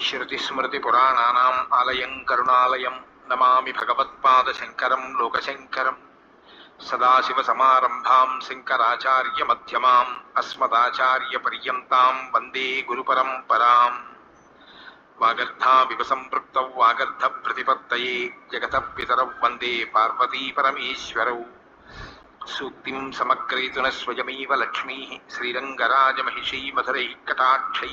శృతిస్మృతిపురాణానాం ఆలయం కరుణాలయం నమామి భగవత్పాదశంకరం లోకశంకరం సదాశివసమారంభాం శంకరాచార్యమధ్యమాం అస్మదాచార్యపర్యంతాం వందే గురుపరంపరాం వాగర్ధావివ సంపృక్త వాగర్ధ ప్రతిపత్తయే జగత పితరౌ వందే పార్వతీ పరమేశ్వరౌ సూక్తిం సమగ్రయతున స్వయమేవ లక్ష్మీ శ్రీరంగరాజమహిషీ మధురై కటాక్షై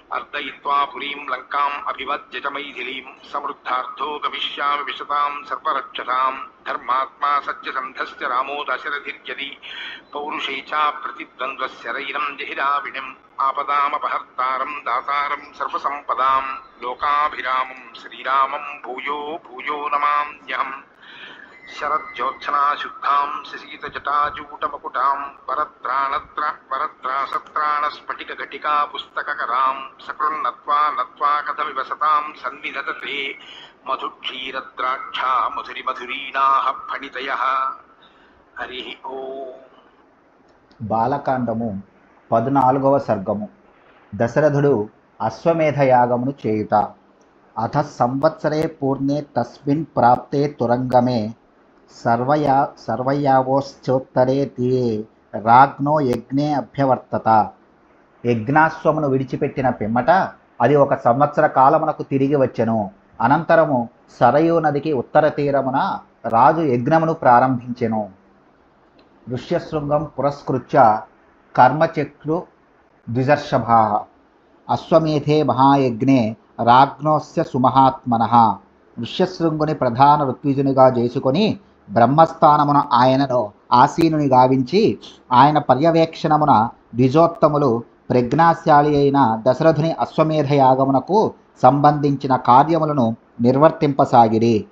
అర్దయిత్వా పురీం లంకాం అభివజ్య చ మైథిలీం సమృద్ధార్థో గమిష్యామి విశతాం సర్వరక్షసాం ధర్మాత్మా సత్యసంధశ్చ రామో దశరథిర్యది పౌరుషే చ ప్రతిద్వంద్వశరైనం జహిరావిణిం ఆపదామపహర్తారం దాతారం సర్వసంపదాం లోకాభిరామం శ్రీరామం భూయో భూయో నమామ్యహం శరజ్యోత్సనాశుద్ధాం శశీతజటాజూటమకుటాం వరత్రాణత్ర వరత్రాసత్రాణస్ఫటికఘటికా పుస్తకరాం సకృన్నత్వా నత్వా కథమివ సతాం సన్నిధతతే మధుక్షీరద్రాక్షా మధురి మధురీనాహ ఫణితయ హరి ఓ బాలకాండము పద్నాలుగవ సర్గము దశరథుడు అశ్వమేధ యాగమును చేయుట అథ సంవత్సరే పూర్ణే తస్మిన్ ప్రాప్తే తురంగమే సర్వయా సర్వయావోశ్చోత్తరే తీరే రాజ్ఞో యజ్ఞే అభ్యవర్తత. యజ్ఞాశ్వమును విడిచిపెట్టిన పిమ్మట అది ఒక సంవత్సర కాలమునకు తిరిగి వచ్చెను. అనంతరము సరయూ నదికి ఉత్తర తీరమున రాజు యజ్ఞమును ప్రారంభించెను. ఋష్యశృంగం పురస్కృత్య కర్మచక్రు ద్విజర్షభా. అశ్వమేధే మహాయజ్ఞే రాజ్ఞోస్య సుమహాత్మన. ఋష్యశృంగుని ప్రధాన ఋత్విజునిగా చేసుకొని బ్రహ్మస్థానమున ఆయనను ఆసీనుని గావించి ఆయన పర్యవేక్షణమున ద్విజోత్తములు ప్రజ్ఞాశాలి అయిన దశరథుని అశ్వమేధ యాగమునకు సంబంధించిన కార్యములను నిర్వర్తింపసాగిరి.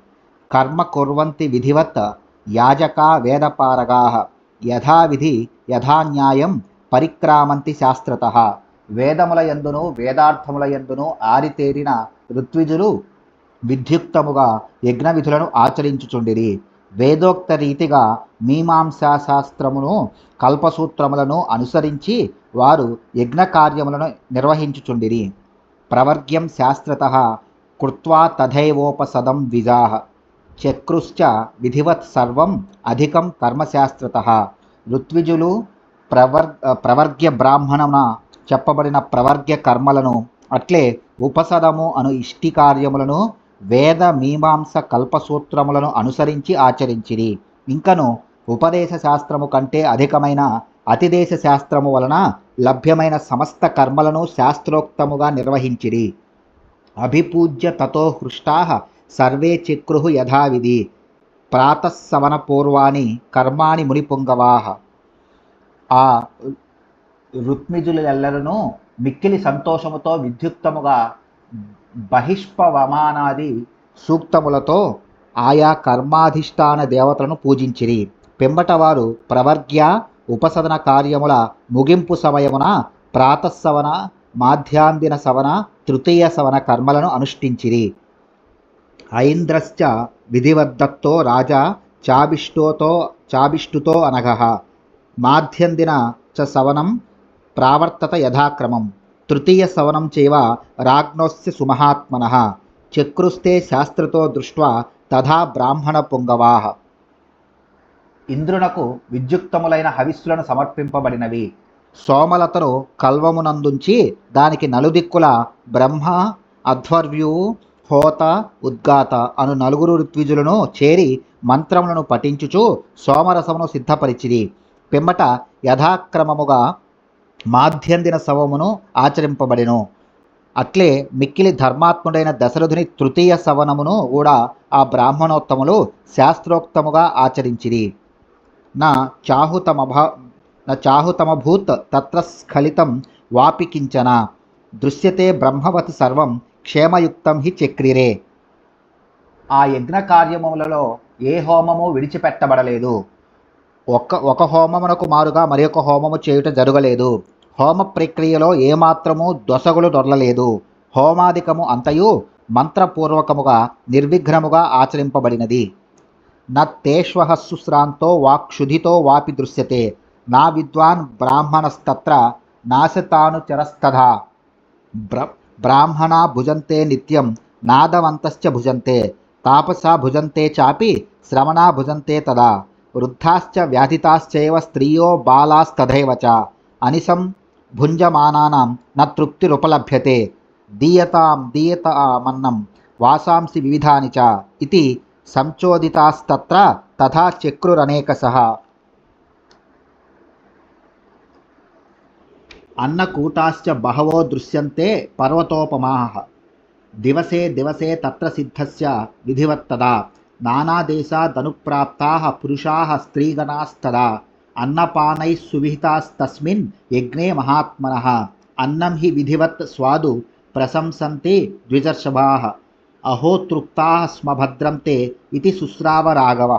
కర్మ కుర్వంతి విధివత్ యాజకా వేదపారగా యథావిధి యథాన్యాయం పరిక్రామంతి శాస్త్రత. వేదముల యందును వేదార్థముల యందును ఆరితేరిన ఋత్విజులు విధ్యుక్తముగా యజ్ఞ విధులను ఆచరించుచుండిరి. వేదోక్త రీతిగా మీమాంసా శాస్త్రమును కల్పసూత్రములను అనుసరించి వారు యజ్ఞ కార్యములను నిర్వహించుచుండిరి. ప్రవర్గ్యం శాస్త్రత కృత్వా తథైవోపసదం విజా. చక్రుశ్చ విధివత్ సర్వం అధికం కర్మశాస్త్రత. ఋత్విజులు ప్రవర్ ప్రవర్గ్య బ్రాహ్మణమున చెప్పబడిన ప్రవర్గ్య కర్మలను అట్లే ఉపసదము అను ఇష్టి కార్యములను వేద మీమాంస కల్పసూత్రములను అనుసరించి ఆచరించిరి. ఇంకను ఉపదేశ శాస్త్రము కంటే అధికమైన అతిదేశ శాస్త్రము వలన లభ్యమైన సమస్త కర్మలను శాస్త్రోక్తముగా నిర్వహించిరి. అభిపూజ్య తతో హృష్టా సర్వే చక్రు యథావిధి. ప్రాతస్సవన కర్మాణి మునిపుంగవాహ ఆ రుక్మిజులెల్లరను మిక్కిలి సంతోషముతో విద్యుక్తముగా బహిష్పవమానాది సూక్తములతో ఆయా కర్మాధిష్టాన దేవతలను పూజించిరి. పెంబటవారు ప్రవర్గ్య ఉపసదన కార్యముల ముగింపు సమయమున ప్రాతస్సవన మాధ్యాందిన సవన తృతీయ సవన కర్మలను అనుష్ఠించిరి. ఐంద్రశ్చ విధివద్దత్తో రాజా చాభిష్టోతో చాభిష్టుతో అనగ మాధ్యందిన చ సవనం ప్రావర్తత యథాక్రమం. తృతీయ సవనం చేవ రాజ్ఞోస్య సుమహాత్మన. చక్రుస్తే శాస్త్రతో దృష్ట్వా తథా బ్రాహ్మణ పుంగవాహ ఇంద్రునకు విద్యుక్తములైన హవిస్సులను సమర్పింపబడినవి. సోమలతను కల్వమునందుంచి దానికి నలుదిక్కుల బ్రహ్మ అధ్వర్యు హోత ఉద్గాత అను నలుగురు ఋత్విజులను చేరి మంత్రములను పఠించుచు సోమరసమును సిద్ధపరిచిరి. పిమ్మట యథాక్రమముగా మాధ్యందిన సవమును ఆచరింపబడెను. అట్లే మిక్కిలి ధర్మాత్ముడైన దశరథుని తృతీయ సవనమును కూడా ఆ బ్రాహ్మణోత్తములు శాస్త్రోక్తముగా ఆచరించిరి. నా చాహుతమభా నా చాహుతమభూత్ తత్ర స్ఖలితం వాపికించన. దృశ్యతే బ్రహ్మవతి సర్వం క్షేమయుక్తం హి చక్రిరే ఆ యజ్ఞ కార్యములలో ఏ హోమము విడిచిపెట్టబడలేదు. ఒక్క ఒక హోమమునకు మారుగా మరి ఒక హోమము చేయుట జరగలేదు. హోమ ప్రక్రియలో ఏమాత్రము దొసగులు దొరలలేదు. హోమాధికము అంతయు మంత్రపూర్వకముగా నిర్విఘ్నముగా ఆచరింపబడినది. నత్తేష్వహస్సుశ్రాంతో వాక్షుధితో వాపి దృశ్యతే. నా విద్వాన్ బ్రాహ్మణస్తత్ర నాశతానుచరస్తథ బ్ర బ్రాహ్మణా భుజంతే నిత్యం నాదవంతశ్చ భుజంతే. తాపసా భుజంతే చాపి శ్రవణా భుజంతే తదా. వృద్ధాశ్చ వ్యాధితాశ్చైవ స్త్రియో బాలాస్తథైవ చ అనిసం భుంజమానానాం న తృప్తిరుపలభ్యతే. దీయతాం దీయతామన్నం వాసాంసి వివిధాని చ ఇది సంచోదితాస్తత్ర తథా చక్రురనేకశః. అన్నకూటాశ్చ బహవో దృశ్యంతే పర్వతోపమాః దివసే దివసే తత్ర సిద్ధస్య విధివత్తదా. నానాదేశాదనుప్రాప్తాः పురుషాः స్త్రీగణాస్తదా అన్నపానైः సువిహితాస్తస్మిన్ యజ్ఞే మహాత్మనः అన్నం హి విధివత్ స్వాదు ప్రశంసంతే ద్విజర్షభాः అహో తృప్తాః స్మ భద్రం తే ఇది శుశ్రావరాఘవ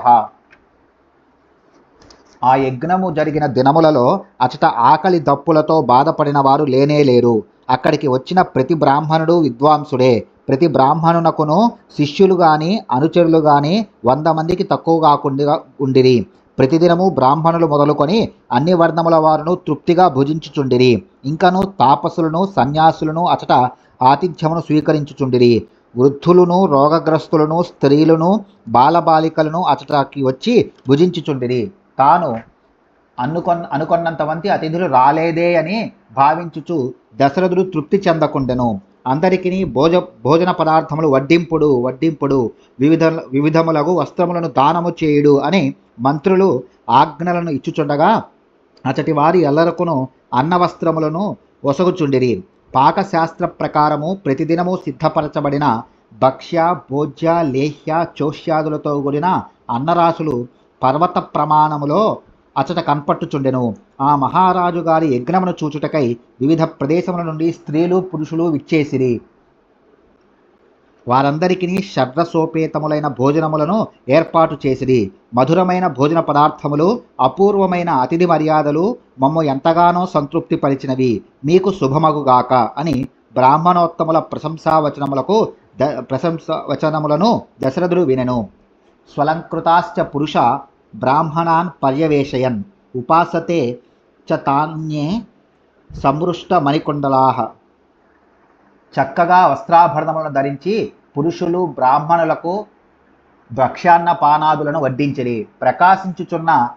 ఆ యజ్ఞము జరిగిన దినములలో అచట ఆకలి దప్పులతో బాధపడిన వారు లేనే లేరు. అక్కడికి వచ్చిన ప్రతి బ్రాహ్మణుడు విద్వాంసుడే. ప్రతి బ్రాహ్మణునకును శిష్యులు కానీ అనుచరులు కానీ వంద మందికి తక్కువ కాకుండా ఉండిరి. ప్రతిదినము బ్రాహ్మణులు మొదలుకొని అన్ని వర్ణముల వారును తృప్తిగా భుజించుచుండిరి. ఇంకను తాపసులను సన్యాసులను అచట ఆతిథ్యమును స్వీకరించుచుండిరి. వృద్ధులను రోగగ్రస్తులను స్త్రీలను బాలబాలికలను అచటకి వచ్చి భుజించుచుండిరి. తాను అనుకొన్ అనుకున్నంతమంది అతిథులు రాలేదే అని భావించుచు దశరథుడు తృప్తి చెందకుండెను. అందరికీ భోజ భోజన పదార్థములు వడ్డింపుడు వడ్డింపుడు వివిధ వివిధములకు వస్త్రములను దానము చేయుడు అని మంత్రులు ఆజ్ఞలను ఇచ్చుచుండగా అచటి వారి ఎల్లరకును అన్న వస్త్రములను ఒసగుచుండిరి. పాకశాస్త్ర ప్రకారము ప్రతిదినము సిద్ధపరచబడిన భక్ష్య భోజ్య లేహ్య చోష్యాదులతో కూడిన అన్నరాశులు పర్వత ప్రమాణములో అచట కనపట్టుచుండెను ఆ మహారాజు గారి యజ్ఞమును చూచుటకై వివిధ ప్రదేశముల నుండి స్త్రీలు పురుషులు విచ్చేసిరి. వారందరికీ శర్రసోపేతములైన భోజనములను ఏర్పాటు చేసిరి. మధురమైన భోజన పదార్థములు అపూర్వమైన అతిథి మర్యాదలు మమ్ము ఎంతగానో సంతృప్తిపరిచినవి. మీకు శుభమగుగాక అని బ్రాహ్మణోత్తముల ప్రశంసా వచనములకు ద ప్రశంస వచనములను దశరథుడు వినెను. స్వలంకృతాశ్చ పురుష బ్రాహ్మణాన్ పర్యవేషయన్ ఉపాసతే చ తాన్యే సమృష్ట మణికుండలాహ చక్కగా వస్త్రాభరణములను ధరించి పురుషులు బ్రాహ్మణులకు భక్ష్యాన్న పానాదులను వడ్డించిరి. ప్రకాశించుచున్న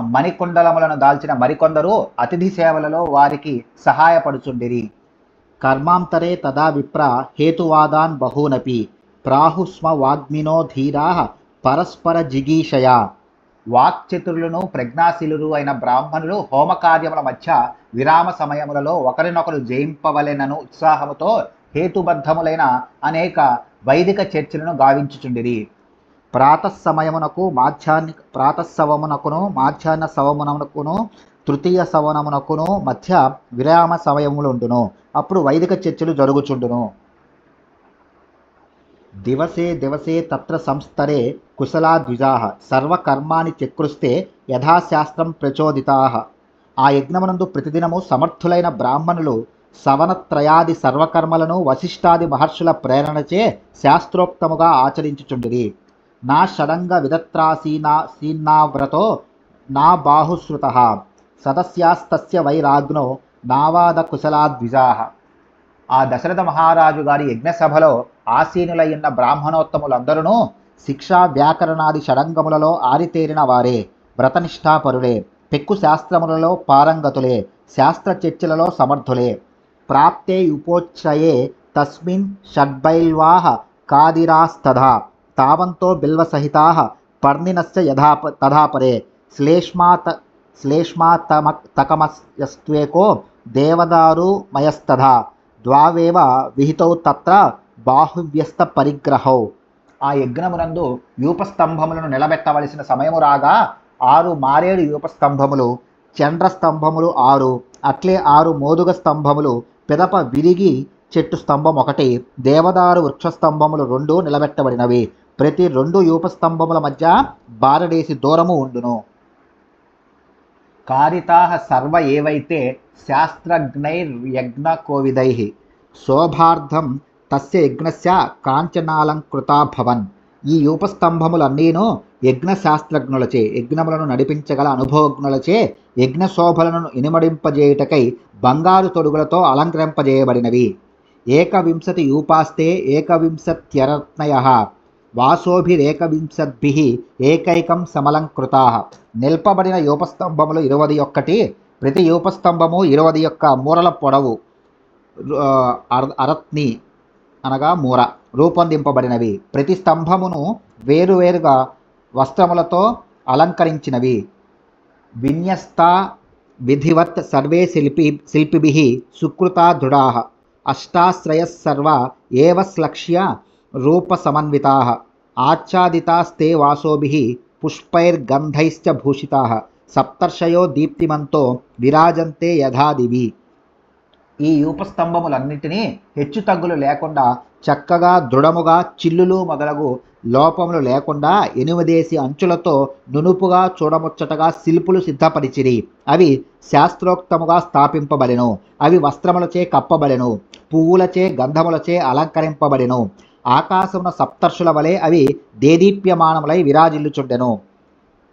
మణికుండలములను దాల్చిన మరికొందరు అతిథి సేవలలో వారికి సహాయపడుచుండిరి. కర్మాంతరే తదా విప్ర హేతువాదాన్ బహూనపి. ప్రాహుస్మ వాగ్మినో ధీరా పరస్పర జిగీషయ. వాక్చతురులను ప్రజ్ఞాశీలురు అయిన బ్రాహ్మణులు హోమకార్యముల మధ్య విరామ సమయములలో ఒకరినొకరు జయింపవలెనను ఉత్సాహముతో హేతుబద్ధములైన అనేక వైదిక చర్చలను గావించుచుండిరి. ప్రాతస్సమయమునకు మాధ్యాహ్ని ప్రాతస్సవమునకును మాధ్యాహ్న సవమునకును తృతీయ సవనమునకును మధ్య విరామ సమయములుండును. అప్పుడు వైదిక చర్చలు జరుగుచుండును. దివసే దివసే తత్ర సంస్తరే కుశలా ద్విజాః సర్వకర్మాణి చక్రుస్తే యథాశాస్త్రం ప్రచోదితాః ఆ యజ్ఞమునందు ప్రతిదినము సమర్థులైన బ్రాహ్మణులు సవనత్రయాది సర్వకర్మలను వశిష్ఠాది మహర్షుల ప్రేరణచే శాస్త్రోక్తముగా ఆచరించుచుండిరి। నా షడంగ విదత్రాసీనా సీన్నావ్రతో నా బాహుశ్రుత సదస్యాస్తస్య వైరాగ్నో నావాద కుశలాద్విజాహ ఆ దశరథ మహారాజు గారి యజ్ఞసభలో ఆసీనులయ్యున్న బ్రాహ్మణోత్తములందరూ శిక్షా వ్యాకరణాది షడంగములలో ఆరితేరిన వారే వ్రతనిష్ఠాపరులే పెక్కు శాస్త్రములలో పారంగతులే శాస్త్ర చర్చలలో సమర్థులే. ప్రాప్తే ఉపోచ్చయే తస్మిన్ షడ్బైల్వాహ కాదిరాస్తథా తావంతో బిల్వసహితా పర్ణినస్య యథా తథాపరే. శ్లేష్మాత శ్లేష్మాతమ తకమస్త్వేకో దేవదారు మయస్తథా ద్వావేవ విహితౌ తత్ర బాహువ్యస్త పరిగ్రహౌ. ఆ యజ్ఞమునందు యూపస్తంభములను నిలబెట్టవలసిన సమయము రాగా ఆరు మారేడు యూపస్తంభములు చండ్రస్తంభములు ఆరు అట్లే ఆరు మోదుగ స్తంభములు పిదప విరిగి చెట్టు స్తంభం ఒకటి దేవదారు వృక్షస్తంభములు రెండు నిలబెట్టబడినవి. ప్రతి రెండు యూపస్తంభముల మధ్య బారడేసి దూరము ఉండును. కారితా సర్వ ఏవైతే శాస్త్రజ్ఞైర్యజ్ఞ కోవిదై శోభార్థం తస్య యజ్ఞస్య కాంచనాలంకృతా భవన్. ఈ యూపస్తంభములన్నీను యజ్ఞశాస్త్రజ్ఞులచే యజ్ఞములను నడిపించగల అనుభవజ్ఞులచే యజ్ఞశోభలను ఇనుమడింపజేయుటకై బంగారు తొడుగులతో అలంకరింపజేయబడినవి. ఏకవింశతి యూపాస్తే ఏకవింశత్యరత్నయ. వాసోభిరేకవింశద్భి ఏకైకం సమలంకృతా. నిల్పబడిన యూపస్తంభములు ఇరవది ఒక్కటి ప్రతి యూపస్తంభము ఇరవది యొక్క మూరల పొడవు అరత్ని అనగా మూర రూపొందింపబడినవి. ప్రతి స్తంభమును వేరువేరుగా వస్త్రములతో అలంకరించినవి. విన్యస్త విధివత్ సర్వే శిల్పి శిల్పిభి సుకృతా దృఢా అష్టాశ్రయస్సర్వ ఏవ శ్లక్ష్య రూపసమన్వితాः ఆచ్ఛాదితాస్తే వాసోభిः పుష్పైర్గంధైశ్చ భూషితాः సప్తర్షయో దీప్తిమంతో విరాజంతే యథాదివి ఈ యూపస్తంభములన్నింటినీ హెచ్చుతగ్గులు లేకుండా చక్కగా దృఢముగా చిల్లులు మొదలగు లోపములు లేకుండా ఎనిమిదేసి అంచులతో నునుపుగా చూడముచ్చటగా శిల్పులు సిద్ధపరిచిరి. అవి శాస్త్రోక్తముగా స్థాపింపబడెను. అవి వస్త్రములచే కప్పబడెను. పువ్వులచే గంధములచే అలంకరింపబడెను. ఆకాశమున సప్తర్షుల వలె అవి దేదీప్యమానములై విరాజిల్లుచుండెను.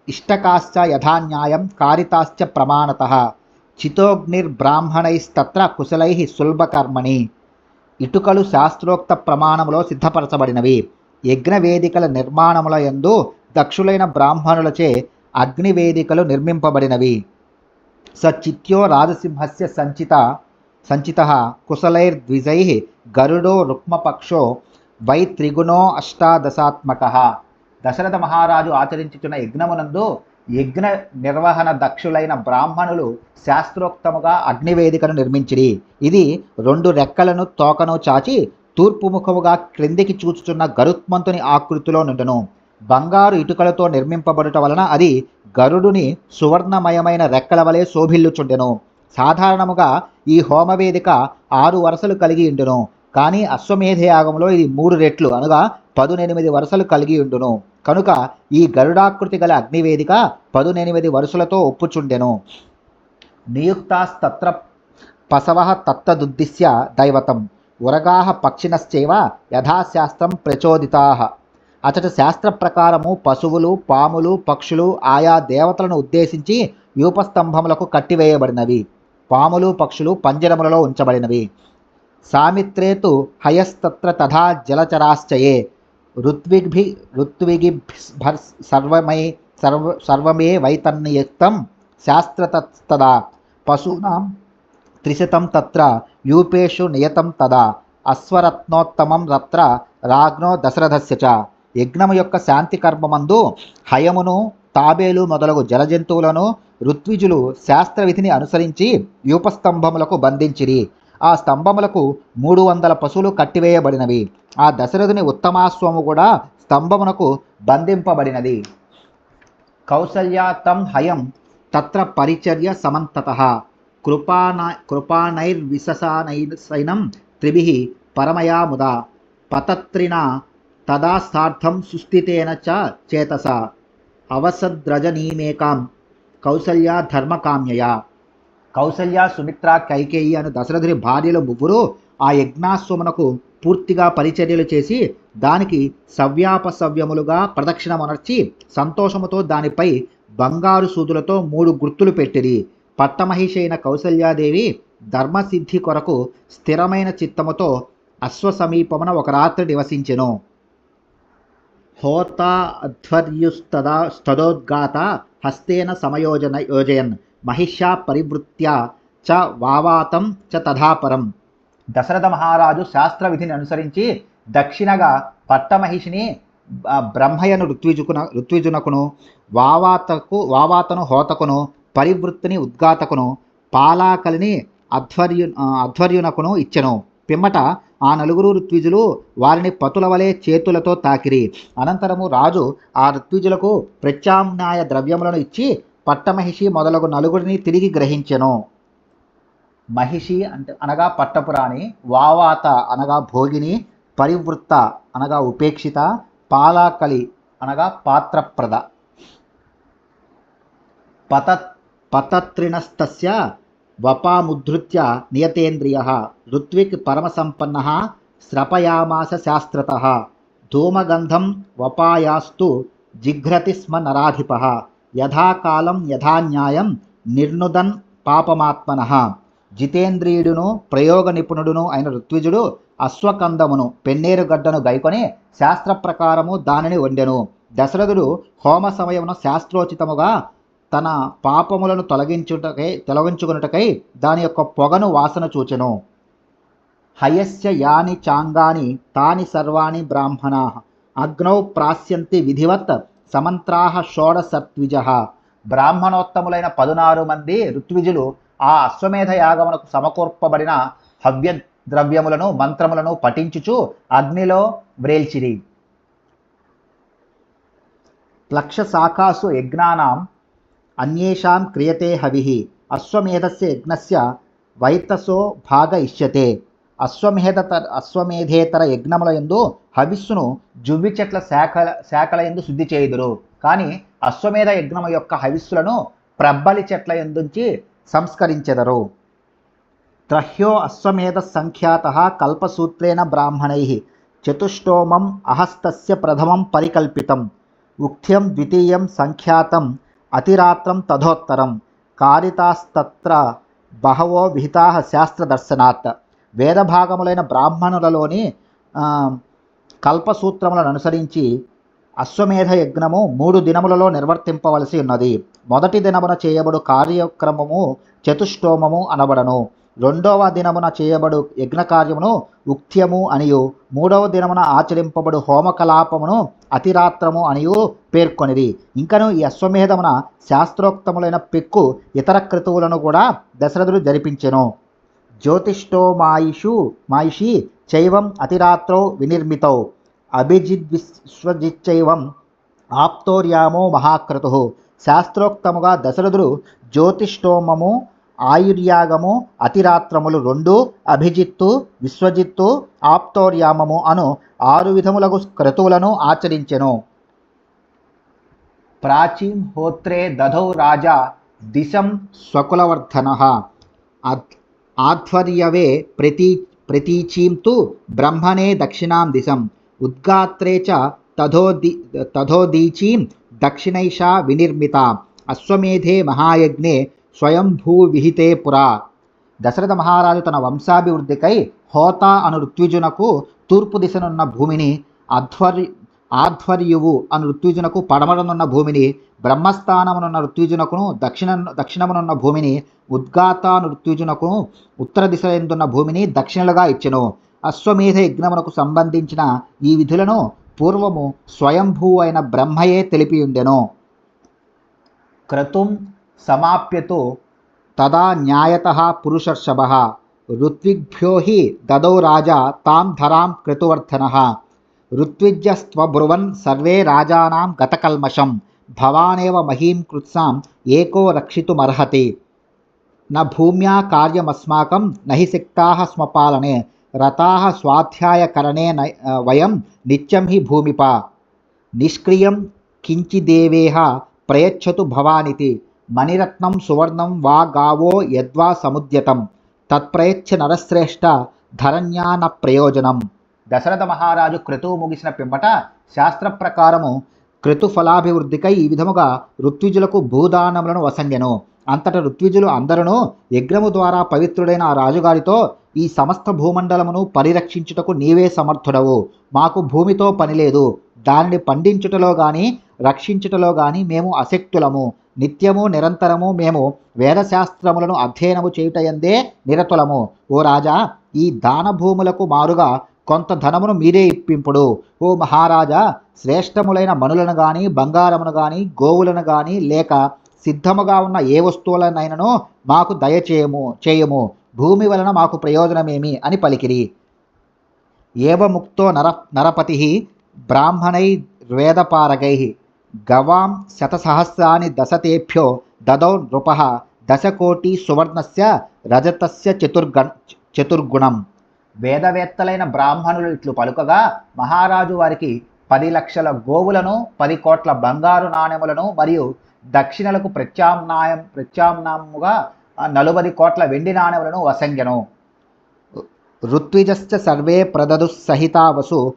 ఇష్టకాశ్చ యథాన్యాయం కారితాశ్చ ప్రమాణత. చితోగ్నిర్బ్రాహ్మణైస్తత్ర కుశలై సుల్భకర్మణి. ఇటుకలు శాస్త్రోక్త ప్రమాణములో సిద్ధపరచబడినవి. యజ్ఞవేదికల నిర్మాణముల యందు దక్షులైన బ్రాహ్మణులచే అగ్నివేదికలు నిర్మింపబడినవి. స చిత్యో రాజసింహస్య సంచిత సంచిత కుశలైర్ద్విజై గరుడో రుక్మపక్షో వై త్రిగుణో అష్టాదశాత్మక. దశరథ మహారాజు ఆచరించుచున్న యజ్ఞమునందు యజ్ఞ నిర్వహణ దక్షులైన బ్రాహ్మణులు శాస్త్రోక్తముగా అగ్నివేదికను నిర్మించిరి. ఇది రెండు రెక్కలను తోకను చాచి తూర్పు ముఖముగా క్రిందికి చూచుచున్న గరుత్మంతుని ఆకృతిలో నుండును. బంగారు ఇటుకలతో నిర్మింపబడుట వలన అది గరుడుని సువర్ణమయమైన రెక్కల వలె శోభిల్లుచుండెను. సాధారణముగా ఈ హోమవేదిక ఆరు వరుసలు కలిగి ఉండును కానీ అశ్వమేధ యాగంలో ఇది మూడు రెట్లు. అనగా పదునెనిమిది వరుసలు కలిగి ఉండును. కనుక ఈ గరుడాకృతి గల అగ్నివేదిక పదునెనిమిది వరుసలతో ఒప్పుచుండెను. నియుక్తాస్తత్ర పసవ తత్తదుద్దిశ్య దైవతం. ఉరగా పక్షిణశ్చైవ యథాశాస్త్రం ప్రచోదితా. అతడు శాస్త్ర ప్రకారము పశువులు పాములు పక్షులు ఆయా దేవతలను ఉద్దేశించి యూపస్తంభములకు కట్టివేయబడినవి. పాములు పక్షులు పంజరములలో ఉంచబడినవి. సామిత్రే తు హయస్తత్ర తథా జలచరాశ్చయే. ఋత్విగ్భి ఋత్విగిభర్ సర్వమై సర్వ సర్వమే వైతన్యయుక్తం శాస్త్రతస్తదా పశూనాం త్రిశతం తత్ర యూపేషు నియతం తదా. అశ్వరత్నోత్తమం రత్ర రాజ్ఞో దశరథస్య చ. యజ్ఞము యొక్క శాంతి కర్మమందు హయమును తాబేలు మొదలగు జలజంతువులను ఋత్విజులు శాస్త్రవిధిని అనుసరించి యూపస్తంభములకు బంధించిరి. ఆ స్తంభములకు మూడు వందల పశువులు కట్టివేయబడినవి. ఆ దశరథుని ఉత్తమాశ్వము కూడా స్తంభమునకు బంధింపబడినది. కౌసల్యా తం హయం తత్ర పరిచర్య సమంతత. కృపాన కృపానైర్విశసానైసైనం త్రిభి పరమయా ముదా. పతత్రిణ తదా సార్థం సుస్థితేన చ చేతస. అవసద్రజనీమేకాం. కౌసల్యా ధర్మకామ్యయా. కౌసల్య సుమిత్ర కైకేయి అను దశరథుని భార్యలు ముగ్గురు ఆ యజ్ఞాశ్వమునకు పూర్తిగా పరిచర్యలు చేసి దానికి సవ్యాపసవ్యములుగా ప్రదక్షిణమనర్చి సంతోషముతో దానిపై బంగారు సూదులతో మూడు గుర్తులు పెట్టిరి. పట్టమహిషి అయిన కౌసల్యాదేవి ధర్మసిద్ధి కొరకు స్థిరమైన చిత్తముతో అశ్వ సమీపమున ఒక రాత్రి నివసించెను. హోతాధ్వర్యుస్తదా స్తదోద్గాత హస్తేన సమయోజన యోజయన్. మహిషా పరివృత్యా చ వావాతం చ తథాపరం. దశరథ మహారాజు శాస్త్ర విధిని అనుసరించి దక్షిణగా పట్టమహిషిని బ్రహ్మయను బ్రహ్మయ్యను ఋత్విజుకున ఋత్విజునకును వావాతకు వావాతను హోతకును పరివృత్తిని ఉద్గాతకును పాలాకలిని అధ్వర్యు అధ్వర్యునకును ఇచ్చెను. పిమ్మట ఆ నలుగురు ఋత్విజులు వారిని పతుల వలె చేతులతో తాకిరి. అనంతరము రాజు ఆ ఋత్విజులకు ప్రత్యామ్నాయ ద్రవ్యములను ఇచ్చి పట్టమహిషి మొదలగు నలుగురిని తిరిగి గ్రహించెను. మహిషి అంటే అనగా పట్టపురాణి వావాత అనగా భోగిని పరివృత్త అనగా ఉపేక్షిత పాలాకలి అనగా పాత్రప్రద. పత పతత్రిణస్తస్య వపాముద్ధృత్య నియతేంద్రియ. ఋత్విక్ పరమసంపన్న స్రపయామాస శాస్త్రత. ధూమగంధం వపాయాస్తు జిఘ్రతి స్మ నరాధిప. యథాకాలం యథాన్యాయం నిర్నుదన్ పాపమాత్మన. జితేంద్రియుడును ప్రయోగ నిపుణుడును అయిన ఋత్విజుడు అశ్వకందమును పెన్నేరుగడ్డను గైకొని శాస్త్ర ప్రకారము దానిని వండెను. దశరథుడు హోమ సమయమున శాస్త్రోచితముగా తన పాపములను తొలగించుటకై తొలగించుకున్నటకై దాని యొక్క పొగను వాసన చూచెను. హయస్య యాని చాంగాని తాని సర్వాణి బ్రాహ్మణా. అగ్నౌ ప్రాస్యంతి విధివత్ సమంత్రాహ షోడసత్విజ బ్రాహ్మణోత్తములైన పదునారు మంది ఋత్విజులు ఆ అశ్వమేధ యాగమునకు సమకూర్పబడిన హవ్య ద్రవ్యములను మంత్రములను పఠించుచు అగ్నిలో వ్రేల్చిరి. లక్ష సాకాసు యజ్ఞానాం అన్యేషాం క్రియతే హవి. అశ్వమేధస్య యజ్ఞస్య వైతసో భాగ ఇష్యతే. అశ్వమేధత అశ్వమేధేతర యజ్ఞముల ఎందు హవిస్సును జువ్వి చెట్ల శాఖల శాఖల ఎందు శుద్ధి చేయుదురు. కానీ అశ్వమేధ యజ్ఞము యొక్క హవిస్సులను ప్రబ్బలి చెట్ల ఎందుంచి సంస్కరించెదరు. త్రహ్యో అశ్వమేధ సంఖ్యాత కల్పసూత్రేణ బ్రాహ్మణై చతుష్టోమం అహస్తస్య ప్రథమం పరికల్పితం. ఉక్త్యం ద్వితీయం సంఖ్యాతం అతిరాత్రం తథోత్తరం. కారితాస్తత్ర బహవో విహితా శాస్త్రదర్శనాత్. వేదభాగములైన బ్రాహ్మణులలోని కల్పసూత్రములను అనుసరించి అశ్వమేధ యజ్ఞము మూడు దినములలో నిర్వర్తింపవలసి ఉన్నది. మొదటి దినమున చేయబడు కార్యక్రమము చతుష్టోమము అనబడను. రెండవ దినమున చేయబడు యజ్ఞ కార్యమును ఉక్త్యము అనియు. మూడవ దినమున ఆచరింపబడు హోమకలాపమును అతిరాత్రము అనియు పేర్కొనిది ఇంకను ఈ అశ్వమేధమున శాస్త్రోక్తములైన పెక్కు ఇతర క్రతువులను కూడా దశరథుడు జరిపించెను. జ్యోతిష్టోమాయిషు మాయిషి చైవం అతిరాత్రౌ వినిర్మితౌ. అభిజిద్విశ్వజిచ్చైవం ఆప్తోర్యామో మహాక్రతు. శాస్త్రోక్తముగా దశరథుడు జ్యోతిష్టోమము ఆయుర్యాగము అతిరాత్రములు రెండు అభిజిత్తు విశ్వజిత్తు ఆప్తోర్యామము అను ఆరు విధములకు క్రతువులను ఆచరించెను. ప్రాచీం హోత్రే దధౌ రాజా దిశం స్వకులవర్ధన. ఆధ్వర్యవే ప్రతీ ప్రతీచీం తు బ్రహ్మణే దక్షిణాం దిశం. ఉద్గాత్రే చ తథోది తథోదీచీం దక్షిణైషా వినిర్మిత. అశ్వమేధే మహాయజ్ఞే స్వయంభూ విహితే పురా. దశరథ మహారాజు తన వంశాభివృద్ధికై హోతా అను ఋత్విజునకు తూర్పు దిశనున్న భూమిని అధ్వర్ ఆధ్వర్యువు అను ఋత్విజునకు పడమరనున్న భూమిని బ్రహ్మస్థానమునున్న ఋత్విజునకును దక్షిణ దక్షిణమునున్న భూమిని ఉద్గాతాను ఋత్విజునకును ఉత్తర దిశ ఎందున్న భూమిని దక్షిణలుగా ఇచ్చెను. అశ్వమేధ యజ్ఞమునకు సంబంధించిన ఈ విధులను పూర్వము స్వయంభూ అయిన బ్రహ్మయే తెలిపియుండెను. క్రతుం సమాప్యతు తదా న్యాయత పురుషర్షభ. ఋత్విగ్భ్యో హి దదౌ రాజా తాం ధరాం క్రతువర్ధన. ఋత్విజ్యస్త్వబ్రువన్ సర్వే రాజానాం గతకల్మషం భవానేవ మహీం కృత్సాం ఏకో రక్షితుమర్హతి. న భూమ్యా కార్యమస్మాకం నహి శక్తాः స్మపాలనే పాలనే స్వాధ్యాయకరణే వయం నిత్యం హి భూమిప. నిష్క్రియం కించిదేవేహ ప్రయచ్చతు భవానితి మణిరత్నం సువర్ణం వా గావో యద్వా సముద్యతం తత్ప్రయచ్చ నరశ్రేష్ట ధరణ్యాన ప్రయోజనం. దశరథ మహారాజు క్రతువు ముగిసిన పిమ్మట శాస్త్ర ప్రకారము క్రతు ఫలాభివృద్ధికై ఈ విధముగా ఋత్విజులకు భూదానములను వసంగెను. అంతట ఋత్విజులు అందరూ యజ్ఞము ద్వారా పవిత్రుడైన ఆ రాజుగారితో ఈ సమస్త భూమండలమును పరిరక్షించుటకు నీవే సమర్థుడవు. మాకు భూమితో పనిలేదు దానిని పండించుటలో గాని రక్షించుటలో గాని మేము అశక్తులము. నిత్యము నిరంతరము మేము వేదశాస్త్రములను అధ్యయనము చేయుటయందే నిరతులము. ఓ రాజా ఈ దాన భూములకు మారుగా కొంత ధనమును మీరే ఇప్పింపుడు. ఓ మహారాజా శ్రేష్టములైన మనులను గాని బంగారమును గాని గోవులను గాని లేక సిద్ధముగా ఉన్న ఏ వస్తువులనైనను మాకు దయచేయము చేయము. భూమి వలన మాకు ప్రయోజనమేమి అని పలికిరి. ఏవముక్తో నర నరపతి బ్రాహ్మణై వేదపారగై గవాం శతసహస్రాని దశతేభ్యో దదౌ నృప దశకోటి సువర్ణస్య రజతస్య చతుర్గ చతుర్గుణం. వేదవేత్తలైన బ్రాహ్మణులు ఇట్లు పలుకగా మహారాజు వారికి పది లక్షల గోవులను పది కోట్ల బంగారు నాణెములను మరియు దక్షిణలకు ప్రత్యామ్నాయం ప్రత్యామ్నాయముగా నలుబది కోట్ల వెండి నాణెములను వసంగెను. ఋత్విజశ్చ సర్వే ప్రదదు వసు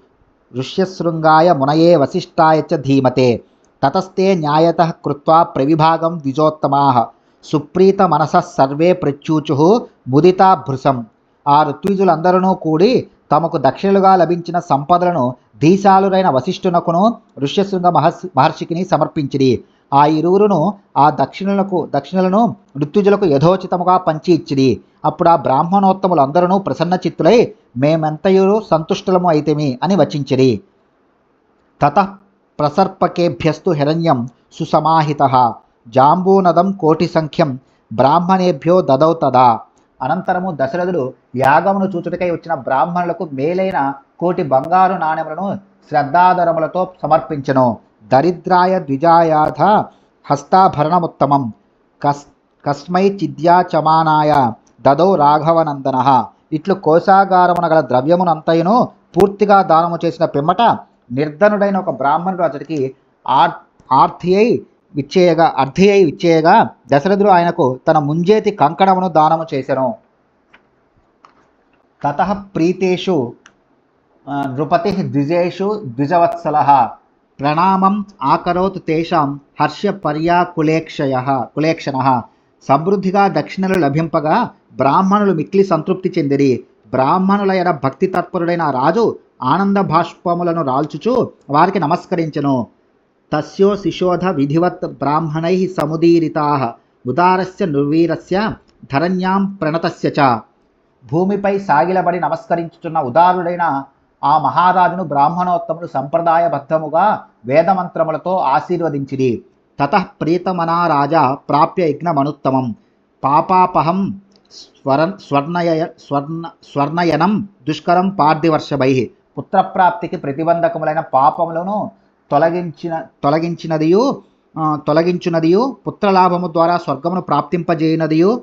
ఋష్యశృంగాయ మునయే వసిష్ఠాయ చ ధీమతే. తతస్తే న్యాయత కృత్వా ప్రవిభాగం ద్విజోత్తమా. సుప్రీత మనస సర్వే ప్రత్యూచు ముదితా భృశం. ఆ ఋత్విజులందరూ కూడి తమకు దక్షిణలుగా లభించిన సంపదలను దీశాలురైన వశిష్ఠునకును ఋష్యశృంగ మహర్షి మహర్షికిని సమర్పించిరి. ఆ ఇరువురును ఆ దక్షిణులకు దక్షిణలను ఋత్విజులకు యథోచితముగా పంచి ఇచ్చిరి. అప్పుడు ఆ బ్రాహ్మణోత్తములందరూ ప్రసన్న చిత్తులై మేమెంతయు సంతుష్టలము అయితేమి? అని వచించిరి. తత ప్రసర్పకేభ్యస్తు హిరణ్యం సుసమాహిత. జాంబూనదం కోటి సంఖ్యం బ్రాహ్మణేభ్యో దదౌ తదా. అనంతరము దశరథుడు యాగమును చూచుటకై వచ్చిన బ్రాహ్మణులకు మేలైన కోటి బంగారు నాణెములను శ్రద్ధాధరములతో సమర్పించెను. దరిద్రాయ ద్విజాయాథ హస్తాభరణముత్తమం. కస్ కస్మై చిద్యాచమానాయ దదౌ రాఘవనందన. ఇట్లు కోశాగారమున గల ద్రవ్యమునంతయును పూర్తిగా దానము చేసిన పిమ్మట నిర్ధనుడైన ఒక బ్రాహ్మణుడు అతడికి ఆర్ ఆర్తి అయి విచ్చేయగా అర్థి అయి విచ్చేయగా దశరథుడు ఆయనకు తన ముంజేతి కంకణమును దానము చేసెను. తత ప్రీతేషు నృపతి ద్విజేషు ద్విజవత్సల. ప్రణామం ఆకరోత్ తేషాం హర్ష పర్యాకులేక్షయ కులేక్షణ. సమృద్ధిగా దక్షిణలు లభింపగా బ్రాహ్మణులు మిక్లి సంతృప్తి చెందిరి. బ్రాహ్మణుల ఎడ భక్తి తత్పరుడైన రాజు ఆనంద భాష్పములను రాల్చుచు వారికి నమస్కరించెను. తస్యో శిశోధ విధివత్ బ్రాహ్మణై సముదీరితా ఉదారస్య నిర్వీరస్య ధరణ్యాం ప్రణతస్య చ. భూమిపై సాగిలబడి నమస్కరించుచున్న ఉదారుడైన ఆ మహారాజును బ్రాహ్మణోత్తములు సంప్రదాయబద్ధముగా వేదమంత్రములతో ఆశీర్వదించిరి. తత ప్రీతమనా రాజా ప్రాప్య యజ్ఞమనుత్తమం. పాపాపహం స్వర స్వర్ణయ స్వర్ణ స్వర్ణయనం దుష్కరం పార్థివర్షభై. పుత్రప్రాప్తికి ప్రతిబంధకములైన పాపములను తొలగించిన తొలగించినదియు ఆ, తొలగించునదియు పుత్రలాభము ద్వారా స్వర్గమును ప్రాప్తింపజేయునదియు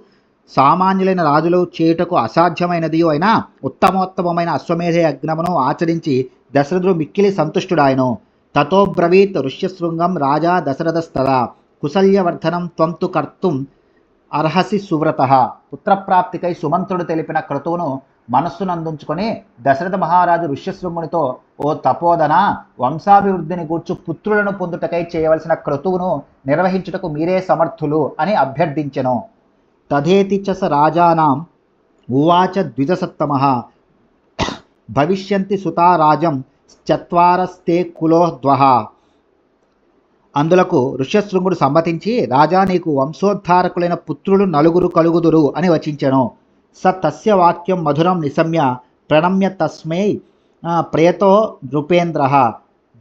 సామాన్యులైన రాజులు చేయుటకు అసాధ్యమైనదియు అయిన ఉత్తమోత్తమమైన అశ్వమేధ యజ్ఞమును ఆచరించి దశరథుడు మిక్కిలి సంతుష్టుడాయను. తతోబ్రవీత్ ఋష్యశృంగం రాజా దశరథస్తద. కుశల్యవర్ధనం త్వంతు కర్తుం అర్హసి సువ్రత. పుత్రప్రాప్తికై సుమంత్రుడు తెలిపిన క్రతువును మనస్సునందుంచుకొని దశరథ మహారాజు ఋష్యశృంగునితో ఓ తపోదన వంశాభివృద్ధిని గూర్చు పుత్రులను పొందుటకై చేయవలసిన క్రతువును నిర్వహించుటకు మీరే సమర్థులు అని అభ్యర్థించెను. తదేతి చ రాజానాం ఉవాచ ద్విజసత్తమ. భవిష్యంతి సుతారాజం చత్వారస్తే కులోద్వహ అందులకు ఋష్యశృంగుడు సమ్మతించి రాజా నీకు వంశోద్ధారకులైన పుత్రులు నలుగురు కలుగుదురు అని వచించెను. స తస్య వాక్యం మధురం నిశమ్య ప్రణమ్య తస్మై ప్రేతో నృపేంద్ర.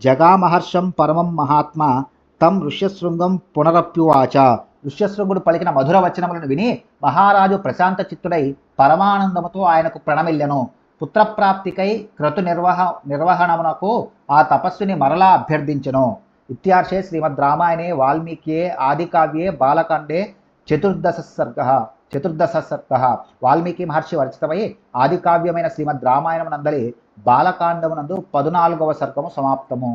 జగామహర్షం పరమం మహాత్మ తం ఋష్యశృంగం పునరప్యువాచ. ఋష్యశృంగుడు పలికిన మధుర వచనములను విని మహారాజు ప్రశాంత చిత్తుడై పరమానందముతో ఆయనకు ప్రణమిల్లెను. పుత్రప్రాప్తికై క్రతు నిర్వహ నిర్వహణమునకు ఆ తపస్సుని మరలా అభ్యర్థించెను. ఇత్యార్షే శ్రీమద్ రామాయణే వాల్మీకియే ఆదికావ్యే బాలకాండే చతుర్దశ సర్గ. చతుర్దశ సర్గ వాల్మీకి మహర్షి వర్చితమై ఆదికావ్యమైన శ్రీమద్ రామాయణమునందలి బాలకాండమునందు పదునాలుగవ సర్గము సమాప్తము.